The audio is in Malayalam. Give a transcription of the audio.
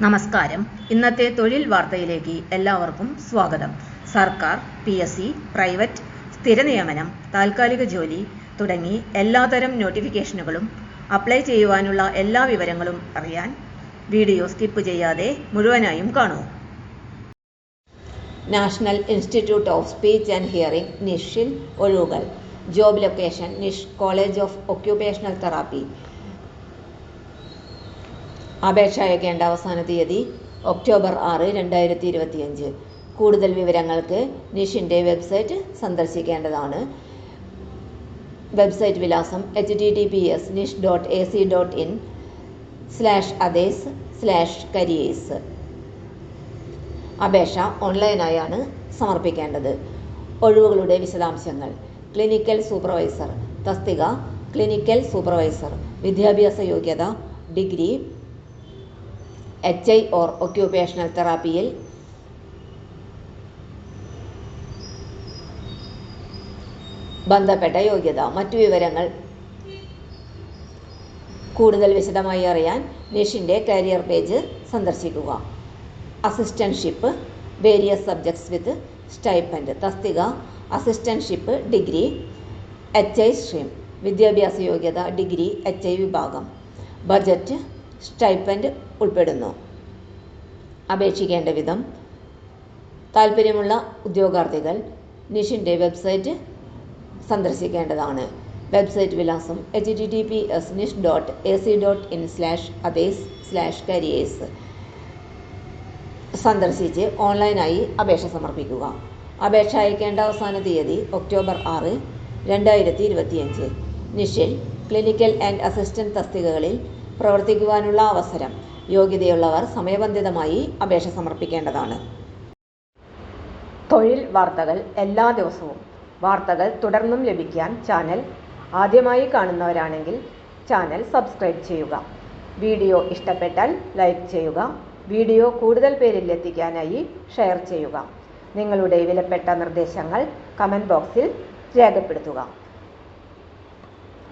നമസ്കാരം. ഇന്നത്തെ തൊഴിൽ വാർത്തയിലേക്ക് എല്ലാവർക്കും സ്വാഗതം. സർക്കാർ പി എസ് സി പ്രൈവറ്റ് സ്ഥിര നിയമനം താൽക്കാലിക ജോലി തുടങ്ങി എല്ലാതരം നോട്ടിഫിക്കേഷനുകളും അപ്ലൈ ചെയ്യുവാനുള്ള എല്ലാ വിവരങ്ങളും അറിയാൻ വീഡിയോ സ്കിപ്പ് ചെയ്യാതെ മുഴുവനായും കാണൂ. National Institute of Speech and Hearing നിഷിൽ ഒഴിവുകൾ job location NISH college of occupational therapy. അപേക്ഷ അയക്കേണ്ട അവസാന തീയതി ഒക്ടോബർ ആറ് രണ്ടായിരത്തി ഇരുപത്തിയഞ്ച് കൂടുതൽ വിവരങ്ങൾക്ക് നിഷിന്റെ വെബ്സൈറ്റ് സന്ദർശിക്കേണ്ടതാണ്. വെബ്സൈറ്റ് വിലാസം H T T P S NISH dot A C dot in slash others slash careers അപേക്ഷ ഓൺലൈനായാണ് സമർപ്പിക്കേണ്ടത്. ഒഴിവുകളുടെ വിശദാംശങ്ങൾ. ക്ലിനിക്കൽ സൂപ്പർവൈസർ തസ്തിക ക്ലിനിക്കൽ സൂപ്പർവൈസർ വിദ്യാഭ്യാസ യോഗ്യത degree H I or occupational തെറാപ്പിയിൽ ബന്ധപ്പെട്ട യോഗ്യത. മറ്റു വിവരങ്ങൾ കൂടുതൽ വിശദമായി അറിയാൻ നിഷിന്റെ കരിയർ പേജ് സന്ദർശിക്കുക. Assistantship various subjects with stipend തസ്തിക assistantship degree H I stream വിദ്യാഭ്യാസ യോഗ്യത ഡിഗ്രി എച്ച് ഐ വിഭാഗം. ബജറ്റ് സ്റ്റൈപ്പൻഡ് ഉൾപ്പെടുന്നു. അപേക്ഷിക്കേണ്ട വിധം താൽപ്പര്യമുള്ള ഉദ്യോഗാർത്ഥികൾ നിഷിന്റെ വെബ്സൈറ്റ് സന്ദർശിക്കേണ്ടതാണ്. വെബ്സൈറ്റ് വിലാസം H T T P S NISH dot A C dot in slash others slash careers സന്ദർശിച്ച് ഓൺലൈനായി അപേക്ഷ സമർപ്പിക്കുക. അപേക്ഷ അയക്കേണ്ട അവസാന തീയതി ഒക്ടോബർ ആറ് രണ്ടായിരത്തി ഇരുപത്തിയഞ്ച്. നിഷിൽ ക്ലിനിക്കൽ ആൻഡ് അസിസ്റ്റന്റ് തസ്തികകളിൽ പ്രവർത്തിക്കുവാനുള്ള അവസരം. യോഗ്യതയുള്ളവർ സമയബന്ധിതമായി അപേക്ഷ സമർപ്പിക്കേണ്ടതാണ്. തൊഴിൽ വാർത്തകൾ എല്ലാ ദിവസവും. വാർത്തകൾ തുടർന്നും ലഭിക്കാൻ ചാനൽ ആദ്യമായി കാണുന്നവരാണെങ്കിൽ ചാനൽ സബ്സ്ക്രൈബ് ചെയ്യുക. വീഡിയോ ഇഷ്ടപ്പെട്ടാൽ ലൈക്ക് ചെയ്യുക. വീഡിയോ കൂടുതൽ പേരിൽ എത്തിക്കാനായി ഷെയർ ചെയ്യുക. നിങ്ങളുടെ വിലപ്പെട്ട നിർദ്ദേശങ്ങൾ കമന്റ് ബോക്സിൽ രേഖപ്പെടുത്തുക.